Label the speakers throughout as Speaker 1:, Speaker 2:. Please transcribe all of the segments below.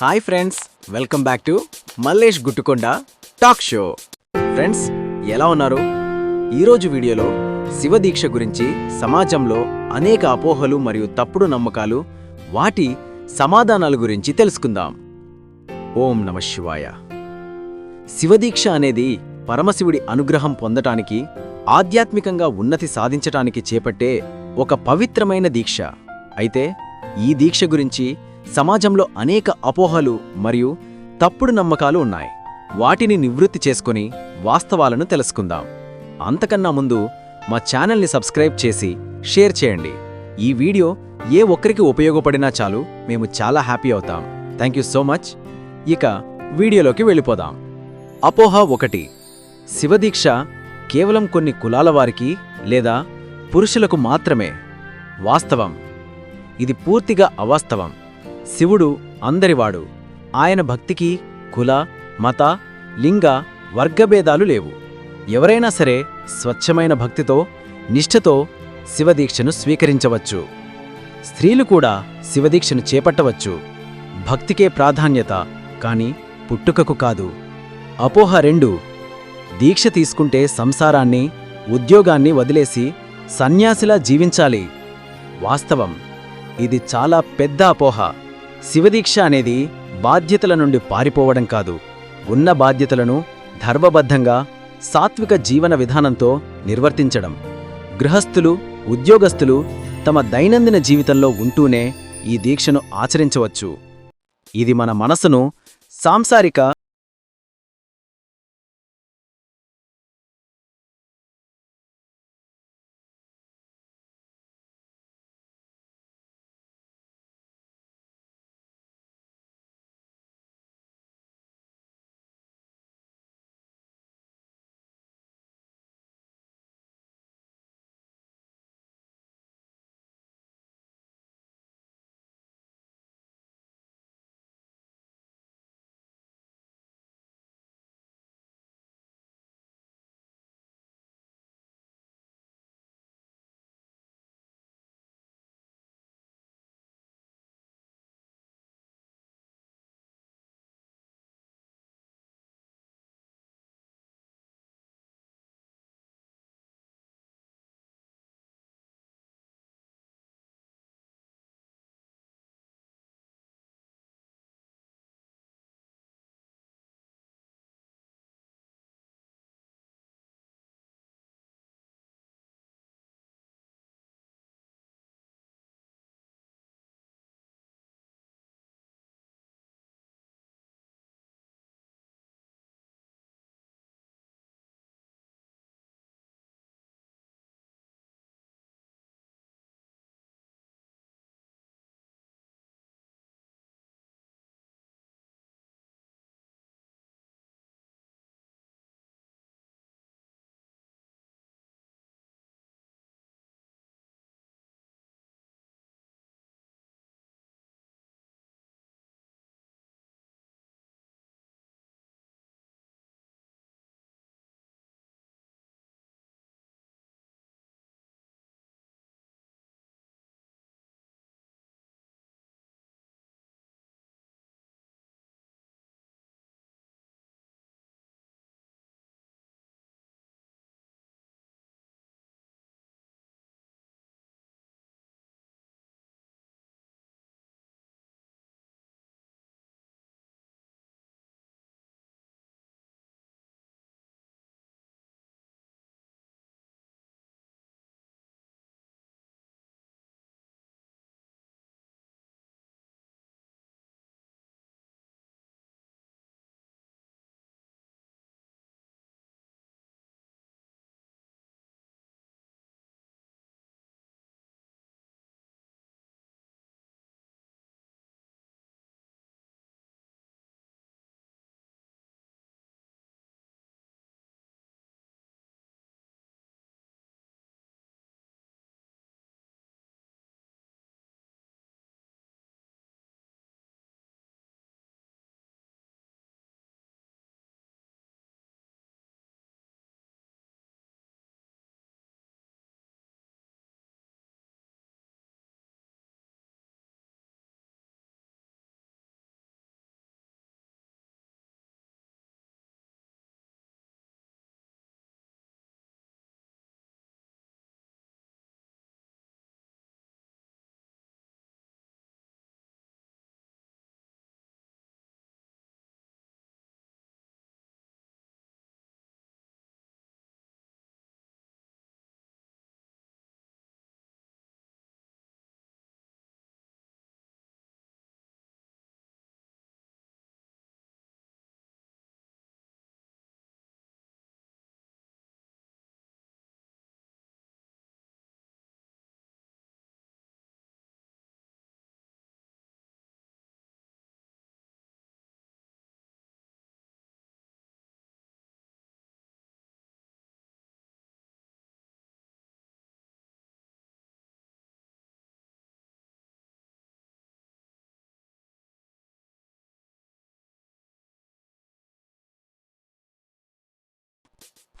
Speaker 1: Hi friends welcome back to Mallesh Guttukonda talk show. Friends ఎలా ఉన్నారు? ఈరోజు వీడియోలో శివదీక్ష గురించి సమాజంలో అనేక అపోహలు మరియు తప్పుడు నమ్మకాలు వాటి సమాధానాల గురించి తెలుసుకుందాం. ఓం నమ శివాయ. శివదీక్ష అనేది పరమశివుడి అనుగ్రహం పొందటానికి ఆధ్యాత్మికంగా ఉన్నతి సాధించటానికి చేపట్టే ఒక పవిత్రమైన దీక్ష. అయితే ఈ దీక్ష గురించి సమాజంలో అనేక అపోహలు మరియు తప్పుడు నమ్మకాలు ఉన్నాయి. వాటిని నివృత్తి చేసుకొని వాస్తవాలను తెలుసుకుందాం. అంతకన్నా ముందు మా ఛానల్ని సబ్స్క్రైబ్ చేసి షేర్ చేయండి. ఈ వీడియో ఏ ఒక్కరికి ఉపయోగపడినా చాలు మేము చాలా హ్యాపీ అవుతాం. Thank you so much. ఇక వీడియోలోకి వెళ్ళిపోదాం. అపోహ ఒకటి. శివదీక్ష కేవలం కొన్ని కులాల వారికి లేదా పురుషులకు మాత్రమే. వాస్తవం. ఇది పూర్తిగా అవాస్తవం. శివుడు అందరివాడు. ఆయన భక్తికి కుల మత లింగ వర్గభేదాలు లేవు. ఎవరైనా సరే స్వచ్ఛమైన భక్తితో నిష్ఠతో శివదీక్షను స్వీకరించవచ్చు. స్త్రీలు కూడా శివదీక్షను చేపట్టవచ్చు. భక్తికే ప్రాధాన్యత కాని పుట్టుకకు కాదు. అపోహ రెండు దీక్ష తీసుకుంటే సంసారాన్ని ఉద్యోగాన్ని వదిలేసి సన్యాసిలా జీవించాలి. వాస్తవం ఇది చాలా పెద్ద అపోహ. శివదీక్ష అనేది బాధ్యతల నుండి పారిపోవడం కాదు. ఉన్న బాధ్యతలను ధర్మబద్ధంగా సాత్విక జీవన విధానంతో నిర్వర్తించడం. గృహస్థులు ఉద్యోగస్తులు తమ దైనందిన జీవితంలో ఉంటూనే ఈ దీక్షను ఆచరించవచ్చు. ఇది మన మనసును సాంసారిక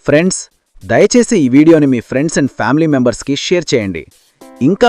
Speaker 1: ఫ్రెండ్స్ దయచేసి ఈ వీడియోని మీ ఫ్రెండ్స్ అండ్ ఫ్యామిలీ మెంబర్స్కి షేర్ చేయండి. ఇంకా